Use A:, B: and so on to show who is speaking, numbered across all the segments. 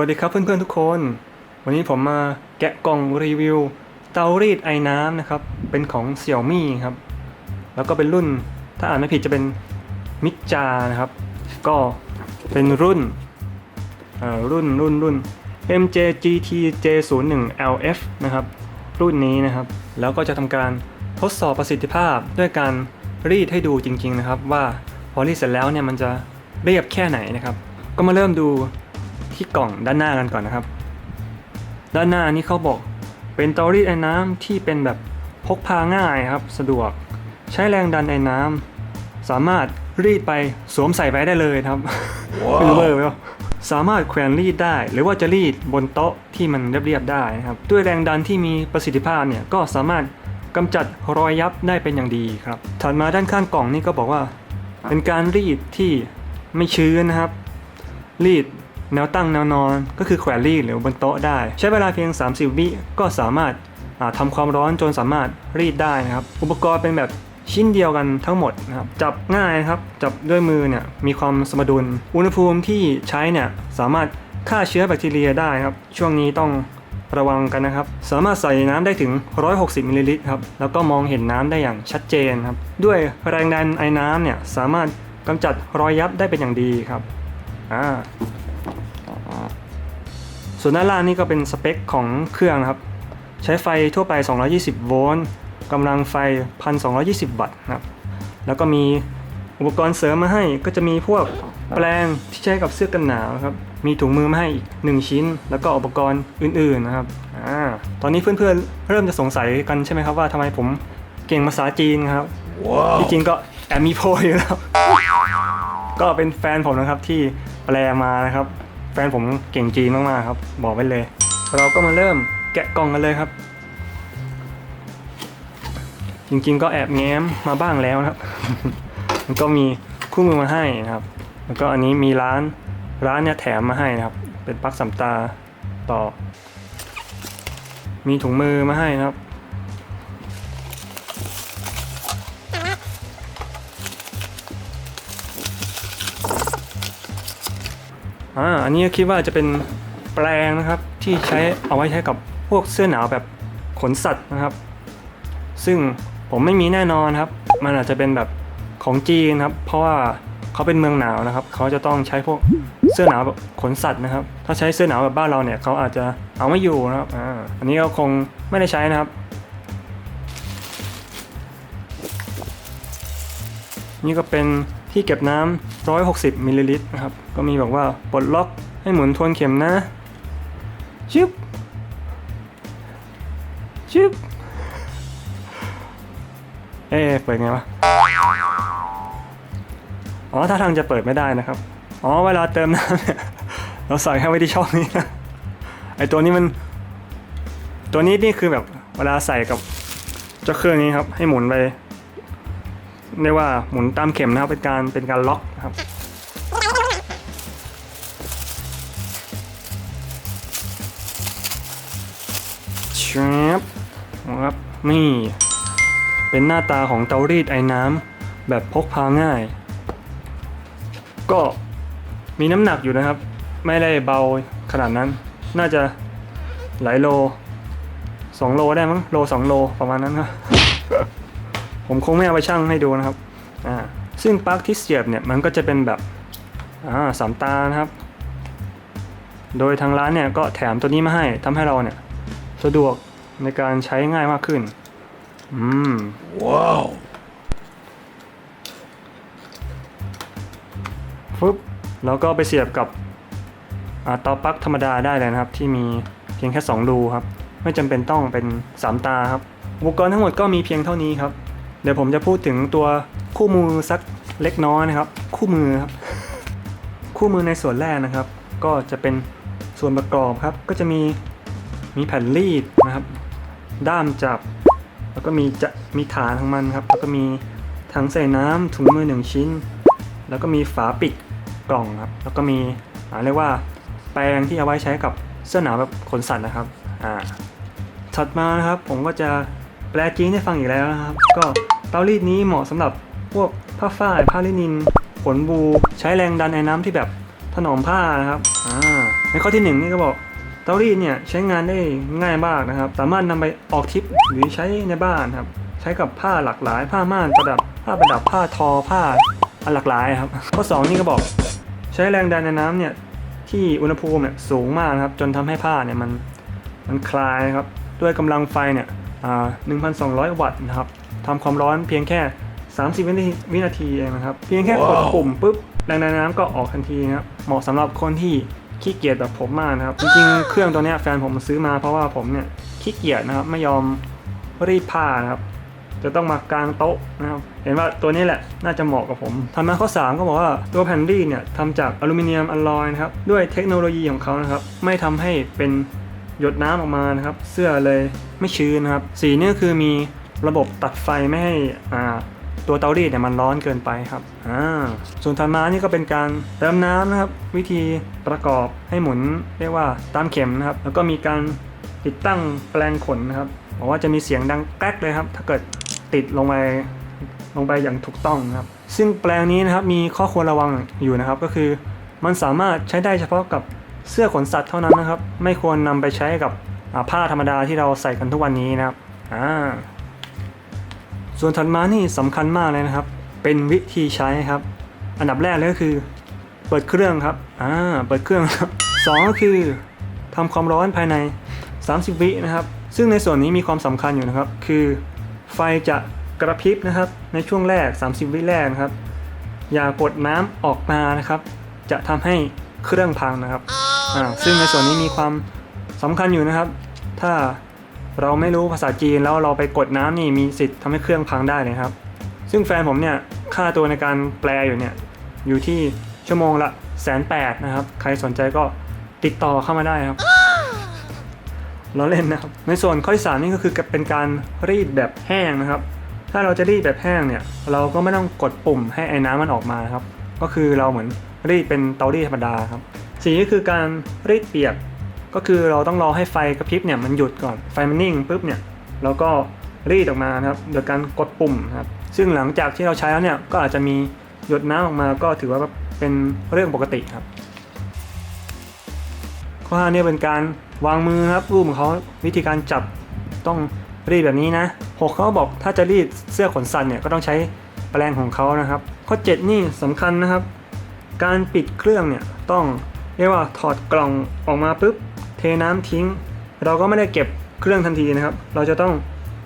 A: สวัสดีครับเพื่อนๆทุกคน วันนี้ผมมาแกะกล่องรีวิว เตารีดไอ้น้ำนะครับ เป็นของ Xiaomi ครับ แล้วก็เป็นรุ่น ถ้าอ่านไม่ผิดจะเป็นมิจานะครับ ก็เป็นรุ่นเอ่อรุ่นรุ่นรุ่น MJGT J01 LF นะครับ รุ่นนี้นะครับ แล้วก็จะทำการทดสอบประสิทธิภาพด้วยการรีดให้ดูจริง ๆนะครับ ว่าพอรีดเสร็จแล้วเนี่ยมันจะเรียบแค่ไหนนะครับ ก็มาเริ่มดู ที่กล่องด้านหน้ากันก่อนนะครับ ด้านหน้านี้เขาบอกเป็นเตารีดไอ้น้ำที่เป็นแบบพกพาง่ายครับ สะดวกใช้แรงดันไอ้น้ำสามารถรีดไปสวมใส่ไปได้เลยครับไม่รู้เบอร์ไหมวะสามารถแขวนรีดได้ หรือว่าจะรีดบนโต๊ะที่มันเรียบๆได้นะครับ ด้วยแรงดันที่มีประสิทธิภาพเนี่ยก็สามารถกำจัดรอยยับได้เป็นอย่างดีครับถัดมาด้านข้างกล่องนี่ก็บอกว่า เป็นการรีดที่ไม่ชื้นนะครับ รีด แนวตั้งแนวนอนก็คือแขวนรีดหรือบนโต๊ะได้ ใช้เวลาเพียง 30 วิก็สามารถาทำความร้อนจนสามารถรีดได้นะครับ อุปกรณ์เป็นแบบชิ้นเดียวกันทั้งหมดนะครับ จับง่ายนะครับ จับด้วยมือเนี่ยมีความสมดุล อุณหภูมิที่ใช้เนี่ยสามารถฆ่าเชื้อแบคทีเรียได้ครับ ช่วงนี้ต้องระวังกันนะครับ สามารถใส่น้ำได้ถึง 160มิลลิลิตรครับ แล้วก็มองเห็นน้ำได้อย่างชัดเจนครับ ด้วยแรงดันไอ้น้ำเนี่ยสามารถกำจัดรอยยับได้เป็นอย่างดีครับ อ่า ส่วนด้านล่างนี่ก็เป็นสเปคของเครื่องนะครับ ใช้ไฟทั่วไป 220 โวลต์กำลังไฟ 1220 วัตต์นะครับ แล้วก็มีอุปกรณ์เสริมมาให้ก็จะมีพวกแปลงที่ใช้กับเสื้อกันหนาวครับ มีถุงมือมาให้อีก1ชิ้น แล้วก็อุปกรณ์อื่นๆนะครับอ่าตอนนี้เพื่อนๆ เริ่มจะสงสัยกันใช่ไหมครับว่าทำไมผมเก่งภาษาจีนครับที่จริงก็แอบมีโพยอยู่แล้ว ก็เป็นแฟนผมนะครับที่แปลมานะครับ แฟนผมเก่งจีนมากๆครับ บอกไว้เลย เราก็มาเริ่มแกะกล่องกันเลยครับ จริงๆก็แอบแง้มมาบ้างแล้วนะครับ มันก็มีคู่มือมาให้นะครับ แล้วก็อันนี้มีร้านร้านเนี่ยแถมมาให้นะครับ เป็นปลั๊กสำตาต่อ มีถุงมือมาให้นะครับ อ่าอันนี้คิดว่าจะเป็นแปลงนะครับที่ใช้เอาไว้ใช้กับพวกเสื้อหนาวแบบขนสัตว์นะครับ ซึ่งผมไม่มีแน่นอนครับ มันอาจจะเป็นแบบของจีนครับ เพราะว่าเขาเป็นเมืองหนาวนะครับ เขาจะต้องใช้พวกเสื้อหนาวแบบขนสัตว์นะครับ ถ้าใช้เสื้อหนาวแบบบ้านเราเนี่ยเขาอาจจะเอาไม่อยู่นะครับอ่าอันนี้ก็คงไม่ได้ใช้นะครับ นี่ก็เป็น ที่เก็บน้ำ160มิลลิลิตรนะครับ ก็มีบอกว่าปลดล็อกให้หมุนทวนเข็มนะ ชึบ ชึบ เอ๊เปิดไงวะ อ๋อ ถ้าทางจะเปิดไม่ได้นะครับ อ๋อ เวลาเติมน้ำเนี่ยเราใส่เข้ไว้ที่ช่องนี้นะ ไอตัวนี้มัน ตัวนี้นี่คือแบบเวลาใส่กับเจ้าเครื่องนี้ครับ ให้หมุนไป เรียกว่าหมุนตามเข็มนะครับเป็นการเป็นการล็อกนะครับชบนะครับนี่ เป็นหน้าตาของเตารีดไอ้น้ำแบบพกพาง่าย ก็มีน้ำหนักอยู่นะครับ ไม่ได้เบาขนาดนั้น น่าจะหลายโลสองโลได้มั้งโลสองโลประมาณนั้นครับ ผมคงไม่เอาไปชั่งให้ดูนะครับอ่าซึ่งปลั๊กที่เสียบเนี่ยมันก็จะเป็นแบบอ่าสามตานะครับ โดยทางร้านเนี่ยก็แถมตัวนี้มาให้ทำให้เราเนี่ยสะดวกในการใช้ง่ายมากขึ้น อืม
B: Wow.
A: ฟึบแล้วก็ไปเสียบกับอ่าเตาปลั๊กธรรมดาได้เลยนะครับ ที่มีเพียงแค่ 2 รูครับ ไม่จำเป็นต้องเป็น 3 ตาครับ อุปกรณ์ทั้งหมดก็มีเพียงเท่านี้ครับเดี๋ยวผมจะพูดถึงตัวคู่มือสักเล็กน้อยนะครับ คู่มือครับ คู่มือในส่วนแรกนะครับ ก็จะเป็นส่วนประกอบครับ ก็จะมีมีแผ่นรีดนะครับ ด้ามจับ แล้วก็มีจะมีฐานของมันครับ แล้วก็มีถังใส่น้ำถุงมือหนึ่งชิ้น แล้วก็มีฝาปิดกล่องครับ แล้วก็มีอ่าเรียกว่าแปรงที่เอาไว้ใช้กับเสื้อหนาวแบบขนสัตว์นะครับอ่าถัดมานะครับผมก็จะแปลจีนให้ฟังอีกแล้วนะครับ ก็ เตารีดนี้เหมาะสำหรับพวกผ้าฝ้ายผ้าลินิน ขนบู ใช้แรงดันไอ้น้ำที่แบบถนอมผ้านะครับอ่าในข้อที่หนึ่งนี่ก็บอกเตารีดเนี่ยใช้งานได้ง่ายมากนะครับ สามารถนำไปออกทริปหรือใช้ในบ้านครับ ใช้กับผ้าหลากหลาย ผ้าม่านประดับ ผ้าประดับผ้าทอผ้าอันหลากหลายครับ ข้อสองนี่ก็บอกใช้แรงดันในน้ำเนี่ยที่อุณหภูมิเนี่ยสูงมากนะครับ จนทำให้ผ้าเนี่ยมันมันคลายครับ ด้วยกำลังไฟเนี่ยอ่า1,200วัตต์นะครับ ทำความร้อนเพียงแค่ 30วินาทีวินาทีเองนะครับ เพียงแค่กดปุ่มปุ๊บแรงดันในน้ำก็ออกทันทีนะครับเหมาะสำหรับคนที่ขี้เกียจแบบผมมากนะครับ จริงๆ เครื่องตัวเนี้ยแฟนผมซื้อมาเพราะว่าผมเนี่ยขี้เกียจนะครับไม่ยอมรีดผ้านะครับ จะต้องมากางโต๊ะนะครับ เห็นว่าตัวนี้แหละน่าจะเหมาะกับผมถัดมาข้อ 3 ก็บอกว่าตัวแผ่นรีดเนี่ยทำจากอลูมิเนียมอลลอยนะครับ ด้วยเทคโนโลยีของเขานะครับ ไม่ทำให้เป็นหยดน้ำออกมานะครับ เสื้อเลยไม่ชื้นนะครับ สีนี่ก็คือมี ระบบตัดไฟไม่ให้ตัวเตารีดเนี่ยมันร้อนเกินไปครับส่วนถัดมานี่ก็เป็นการเติมน้ำนะครับ วิธีประกอบให้หมุนเรียกว่าตามเข็มนะครับ แล้วก็มีการติดตั้งแปลงขนนะครับบอกว่าจะมีเสียงดังแก๊กเลยครับ ถ้าเกิดติดลงไปลงไปอย่างถูกต้องนะครับ ซึ่งแปลงนี้นะครับมีข้อควรระวังอยู่นะครับ ก็คือมันสามารถใช้ได้เฉพาะกับเสื้อขนสัตว์เท่านั้นนะครับ ไม่ควรนำไปใช้กับผ้าธรรมดาที่เราใส่กันทุกวันนี้นะครับอ่า ส่วนถัดมานี่สำคัญมากเลยนะครับ เป็นวิธีใช้ครับ อันดับแรกเลยก็คือ เปิดเครื่องครับอ่าเปิดเครื่องครับสองก็คือทำความร้อนภายใน 30 วินะครับ ซึ่งในส่วนนี้มีความสำคัญอยู่นะครับ คือ ไฟจะกระพริบนะครับ ในช่วงแรก 30 วิแรกนะครับ อย่ากดน้ำออกมานะครับ จะทำให้เครื่องพังนะครับอ่าซึ่งในส่วนนี้มีความสำคัญอยู่นะครับ ถ้า เราไม่รู้ภาษาจีนแล้วเราไปกดน้ำนี่มีสิทธิ์ทำให้เครื่องพังได้เลยครับ ซึ่งแฟนผมเนี่ยค่าตัวในการแปลอยู่เนี่ยอยู่ที่ชั่วโมงละแสนแปดนะครับ ใครสนใจก็ติดต่อเข้ามาได้ครับล้อเล่นนะครับ ในส่วนข้อที่สามนี่ก็คือเป็นการรีดแบบแห้งนะครับ ถ้าเราจะรีดแบบแห้งเนี่ย เราก็ไม่ต้องกดปุ่มให้ไอ้น้ำมันออกมาครับ ก็คือเราเหมือนรีดเป็นเตารีดธรรมดาครับ สีก็คือการรีดเปียก ก็คือเราต้องรอให้ไฟกระพริบเนี่ยมันหยุดก่อนไฟมันนิ่งปุ๊บเนี่ยเราก็รีดออกมานะครับโดยการกดปุ่มครับซึ่งหลังจากที่เราใช้แล้วเนี่ยก็อาจจะมีหยดน้ำออกมาก็ถือว่าเป็นเรื่องปกติครับ ข้อห้าเนี่ยเป็นการวางมือนะครับรูปของเขาวิธีการจับต้องรีดแบบนี้นะหกเขาบอกถ้าจะรีดเสื้อขนสัตว์เนี่ยก็ต้องใช้แปรงของเขานะครับ ข้อ 7 นี่สำคัญนะครับ การปิดเครื่องเนี่ยต้องเรียกว่าถอดกล่องออกมาปุ๊บ เทน้ำทิ้ง เราก็ไม่ได้เก็บเครื่องทันทีนะครับ เราจะต้อง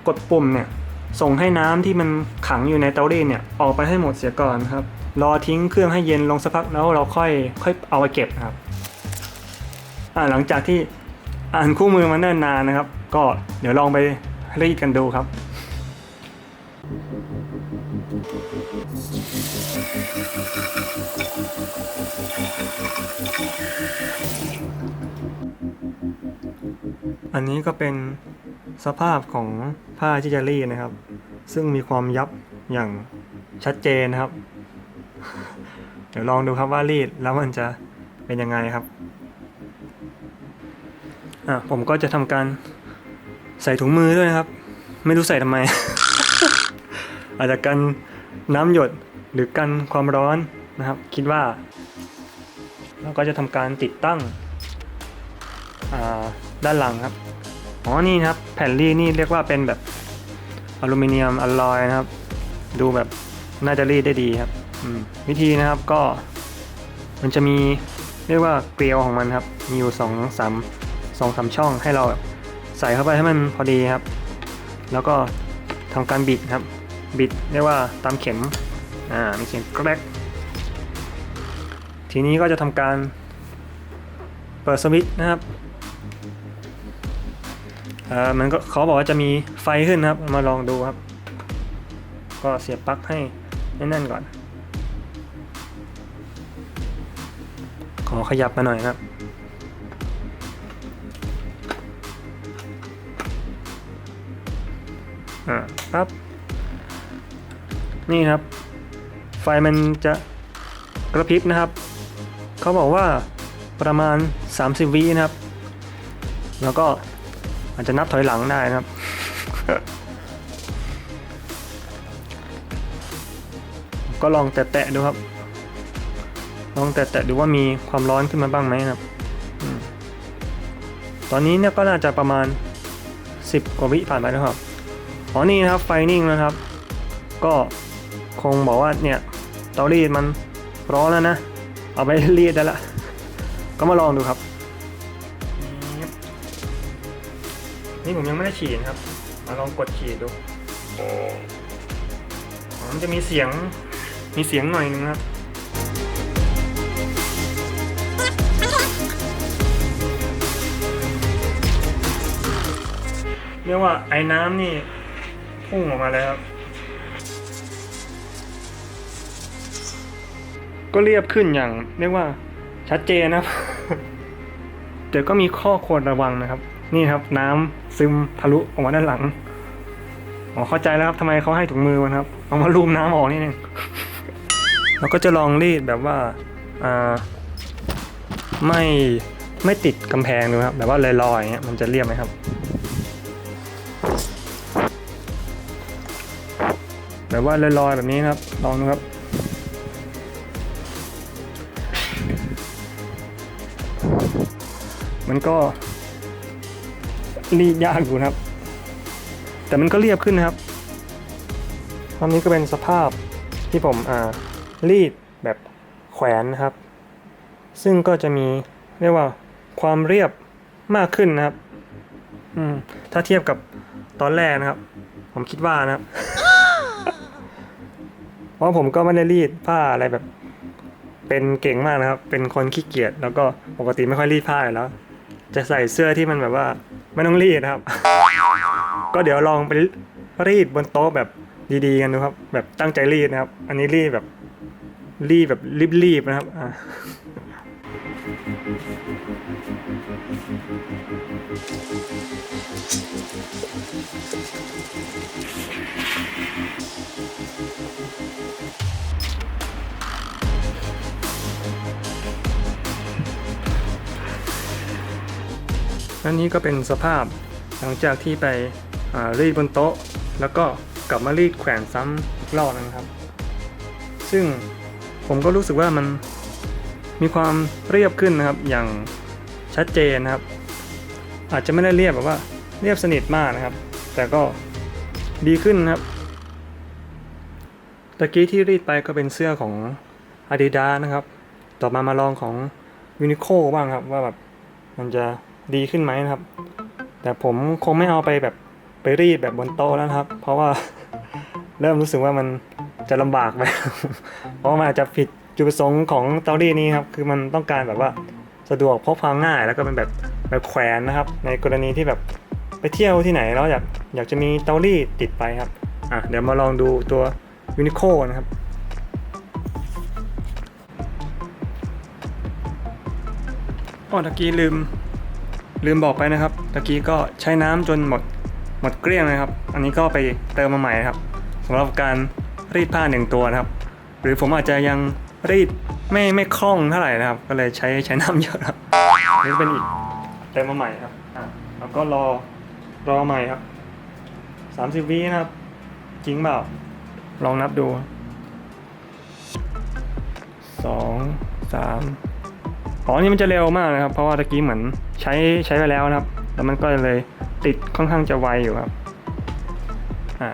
A: กดปุ่มเนี่ยส่งให้น้ำที่มันขังอยู่ในเตารีดเนี่ยออกไปให้หมดเสียก่อนนครับรอทิ้งเครื่องให้เย็นลงสักพักแล้วเราค่อยค่อยเอาไปเก็บนะครับอ่าหลังจากที่อ่านคู่มือมาเนิ่นนานนะครับ ก็เดี๋ยวลองไปรีดกันดูครับ อันนี้ก็เป็นสภาพของผ้าที่จะรีดนะครับ ซึ่งมีความยับอย่างชัดเจนนะครับ เดี๋ยวลองดูครับว่ารีดแล้วมันจะเป็นยังไงครับอะผมก็จะทำการใส่ถุงมือด้วยนะครับ ไม่รู้ใส่ทำไม อาจจะกันน้ำหยดหรือกันความร้อนนะครับ คิดว่าแล้วก็จะทำการติดตั้งอ่า ด้านหลังครับ อ๋อ นี่ครับ แผ่นรีนี่เรียกว่าเป็นแบบอลูมิเนียมอลลอยนะครับ ดูแบบน่าจะรีดได้ดีครับวิธีนะครับก็ มันจะมีเรียกว่าเกลียวของมันครับ มีอยู่สองสามสองสามช่องให้เราใส่เข้าไปให้มันพอดีครับ แล้วก็ทำการบิดครับ บิดเรียกว่าตามเข็ม อ่า มีเสียงแกรกทีนี้ก็จะทำการเปิดสวิตช์นะครับ อ่อมันก็เขาบอกว่าจะมีไฟขึ้นนะครับ มาลองดูครับ ก็เสียบปลั๊กให้แน่นๆก่อน ขอขยับมาหน่อยครับอ่าปั๊บนี่ครับ ไฟมันจะกระพริบนะครับ เขาบอกว่าประมาณ 30วินะครับ แล้วก็ อาจจะนับถอยหลังได้นะครับ ก็ลองแตะๆดูครับ ลองแตะๆดูว่ามีความร้อนขึ้นมาบ้างไหมครับ ตอนนี้เนี่ยก็น่าจะประมาณ 10 กว่าวิผ่านไปแล้วครับอ๋อนี่นะครับไฟนิ่งนะครับ ก็คงบอกว่าเนี่ยเตารีดมันร้อนแล้วนะ เอาไปรีดได้ละ ก็มาลองดูครับ นี่ผมยังไม่ได้ฉีดนะครับ มาลองกดฉีดดูมันจะมีเสียง มีเสียงหน่อยนึงครับเรียกว่าไอ้น้ำนี่พุ่งออกมาเลยครับก็เรียบขึ้นอย่าง เรียกว่าชัดเจนนะครับ แต่ก็มีข้อควรระวังนะครับ นี่ครับน้ำซึมทะลุออกมาด้านหลังอ๋อเข้าใจแล้วครับทำไมเขาให้ถุงมือมันครับเอามาลูมน้ำออกนี่เองเราก็จะลองรีดแบบว่าอ่าไม่ไม่ติดกำแพงดูครับแบบว่าลอยๆอย่างเงี้ยมันจะเรียบไหมครับ แบบว่าลอยๆแบบนี้นะครับลองดูครับมันก็ รีดยากอยู่นะครับ แต่มันก็เรียบขึ้นนะครับตอนนี้ก็เป็นสภาพที่ผมอ่ารีดแบบแขวนนะครับ ซึ่งก็จะมีเรียกว่าความเรียบมากขึ้นนะครับ อืมถ้าเทียบกับตอนแรกนะครับ ผมคิดว่านะครับ เพราะผมก็ไม่ได้รีดผ้าอะไรแบบ เป็นเก่งมากนะครับ เป็นคนขี้เกียจแล้วก็ปกติไม่ค่อยรีดผ้าอยู่แล้ว จะใส่เสื้อที่มันแบบว่าไม่ต้องรีดนะครับ ก็เดี๋ยวลองไปรีดบนโต๊ะแบบดีๆกันดูครับ แบบตั้งใจรีดนะครับ อันนี้รีดแบบรีดแบบรีบๆนะครับ อ่นนี้ก็เป็นสภาพหลังจากที่ไปรีดบนโต๊ะ แล้วก็กลับมารีดแขวนซ้ำอีกรอบนะครับ ซึ่งผมก็รู้สึกว่ามันมีความเรียบขึ้นนะครับอย่างชัดเจนนะครับ อาจจะไม่ได้เรียบแบบว่าเรียบสนิทมากนะครับ แต่ก็ดีขึ้นนะครับตะกี้ที่รีดไปก็เป็นเสื้อของ Adidas นะครับ ต่อมามาลองของ Uniqlo บ้างครับว่าแบบมันจะ ดีขึ้นไหมนะครับ แต่ผมคงไม่เอาไปแบบไปรีดแบบบนโต๊ะแล้วครับ เพราะว่าเริ่มรู้สึกว่ามันจะลำบากไปเพราะมันอาจจะผิดจุดประสงค์ของเตารีดนี้ครับ คือมันต้องการแบบว่าสะดวกพกพาง่าย แล้วก็เป็นแบบแบบแขวนนะครับ ในกรณีที่แบบไปเที่ยวที่ไหนแล้วอยากอยากจะมีเตารีดติดไปครับอะเดี๋ยวมาลองดูตัวยูนิโคนะครับอ๋อตะกี้ลืม ลืมบอกไปนะครับตะกี้ก็ใช้น้ำจนหมดหมดเกลี้ยงเลยครับ อันนี้ก็ไปเติมมาใหม่ครับสำหรับการรีดผ้าหนึ่งตัวนะครับ หรือผมอาจจะยังรีดไม่ไม่คล่องเท่าไหร่นะครับ ก็เลยใช้ใช้น้ำเยอะครับนี่เป็นอีกเติมมาใหม่ครับแล้วก็รอรอใหม่ครับสามสิบวินะครับ จริงเปล่าลองนับดูสองสามอ๋อนี่มันจะเร็วมากนะครับ เพราะว่าตะกี้เหมือน ใช้ใช้ไปแล้วนะครับ แล้วมันก็เลยติดค่อนข้างจะไวอยู่ครับ อ่า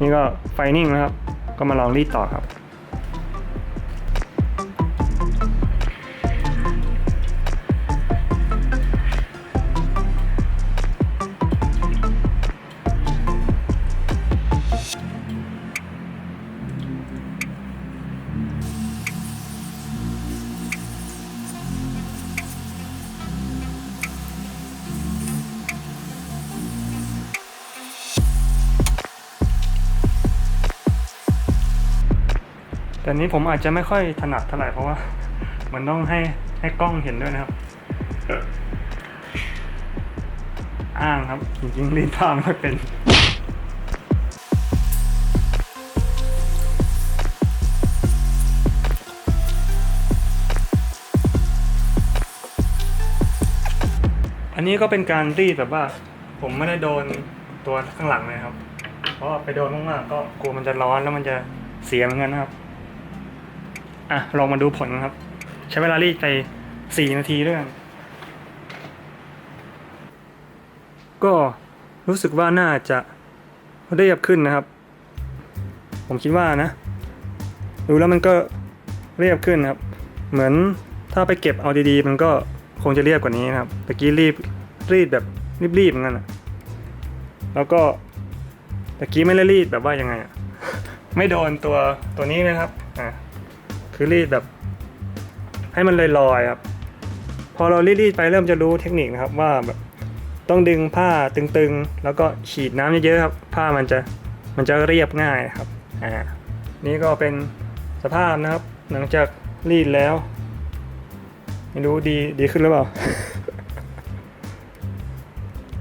A: นี่ก็ไฟนิ่งนะครับ ก็มาลองรีดต่อครับ แต่นี้ผมอาจจะไม่ค่อยถนัดเท่าไหร่เพราะว่ามันต้องให้ให้กล้องเห็นด้วยนะครับ อ้างครับ จริงๆรีดผ้าไม่เป็นอันนี้ก็เป็นการรีดแบบว่า ผมไม่ได้โดนตัวข้างหลังเลยครับ เพราะไปโดนมากๆก็กลัวมันจะร้อนแล้วมันจะเสียเหมือนกันนะครับ อะลองมาดูผลครับ ใช้เวลารีดไป4นาทีด้วยกันก็รู้สึกว่าน่าจะเรียบขึ้นนะครับ ผมคิดว่านะ ดูแล้วมันก็เรียบขึ้นครับ เหมือนถ้าไปเก็บเอาดีๆ มันก็คงจะเรียบกว่านี้นะครับตะกี้รีบรีดแบบรีบๆเหมือนกันอะแล้วก็ตะกี้ไม่ได้รีดแบบว่ายังไงอะไม่โดนตัวตัวนี้นะครับอ่า คือรีดแบบ ให้มันลอยๆครับ พอเรารีดๆไปเริ่มจะรู้เทคนิคนะครับว่าแบบต้องดึงผ้าตึงๆ แล้วก็ฉีดน้ำเยอะๆครับผ้ามันจะมันจะเรียบง่ายครับอ่านี่ก็เป็นสภาพนะครับ หลังจากรีดแล้ว ไม่รู้ดีดีขึ้นหรือเปล่า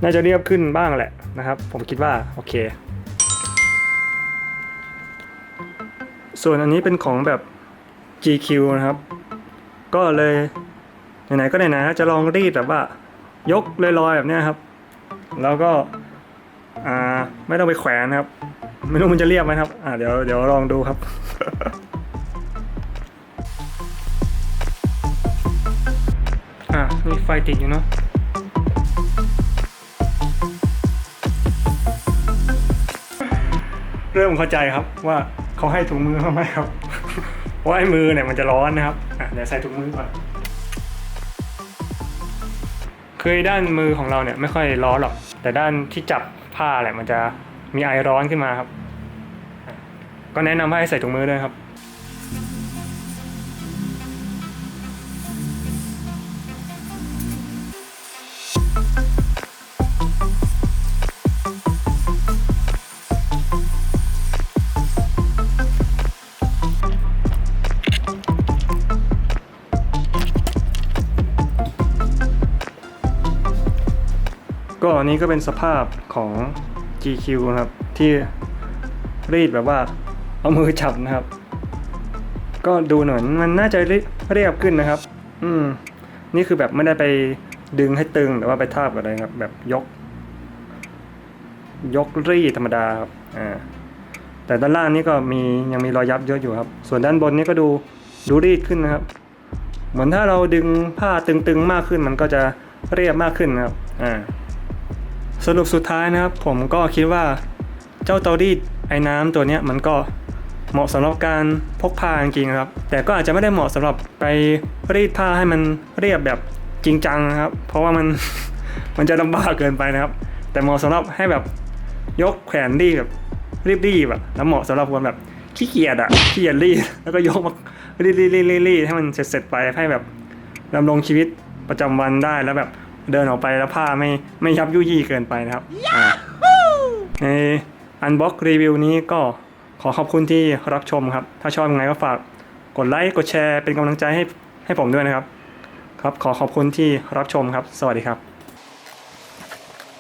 A: น่าจะเรียบขึ้นบ้างแหละนะครับ ผมคิดว่าโอเค ส่วนอันนี้เป็นของแบบ GQ นะครับ ก็เลยไหนๆก็ไหนๆจะลองรีดแบบว่า ยกลอยๆแบบนี้ครับ แล้วก็อ่าไม่ต้องไปแขวนนะครับ ไม่รู้มันจะเรียบไหมครับอ่าเดี๋ยวเดี๋ยวลองดูครับอะมีไฟติดอยู่เนาะเริ่มเข้าใจครับว่าเขาให้ถุงมือมาไหมครับ เพราะไอ้มือเนี่ยมันจะร้อนนะครับอะเดี๋ยวใส่ถุงมือก่อนคือด้านมือของเราเนี่ยไม่ค่อยร้อนหรอก แต่ด้านที่จับผ้าแหละมันจะมีไอร้อนขึ้นมาครับ ก็แนะนำให้ใส่ถุงมือด้วยครับ นี้ก็เป็นสภาพของ GQ นะครับ ที่รีดแบบว่าเอามือจับนะครับ ก็ดูหน่อยมันน่าจะเรียบขึ้นนะครับ อืม นี่คือแบบไม่ได้ไปดึงให้ตึงหรือว่าไปทาบกับอะไรครับ แบบยก ยกรีดธรรมดาครับอ่าแต่ด้านล่างนี่ก็มียังมีรอยยับเยอะอยู่ครับ ส่วนด้านบนนี่ก็ดูดูรีดขึ้นนะครับ เหมือนถ้าเราดึงผ้าตึงๆมากขึ้นมันก็จะเรียบมากขึ้นนะครับ อ่า สรุปสุดท้ายนะครับ ผมก็คิดว่าเจ้าเตารีดไอ้น้ำตัวนี้มันก็เหมาะสำหรับการพกพาจริงครับ แต่ก็อาจจะไม่ได้เหมาะสำหรับไปรีดผ้าให้มันเรียบแบบจริงจังนะครับ เพราะว่ามันมันจะลำบากเกินไปนะครับ แต่เหมาะสำหรับให้แบบยกแขวนรีดแบบรีบๆอะแล้วเหมาะสำหรับคนแบบขี้เกียจอะขี้เกียจรีดแล้วก็ยกมารีดรีดรีดรีดให้มันเสร็จๆไปให้แบบดำรงชีวิตประจำวันได้แล้วแบบ เดินออกไปแล้วผ้าไม่ไม่ยับยุยี่เกินไปนะครับอ่าในอันบ็อกรีวิวนี้ก็ขอขอบคุณที่รับชมครับ ถ้าชอบยังไงก็ฝากกดไลค์กดแชร์เป็นกำลังใจให้ให้ผมด้วยนะครับ ครับขอขอบคุณที่รับชมครับ สวัสดีครับ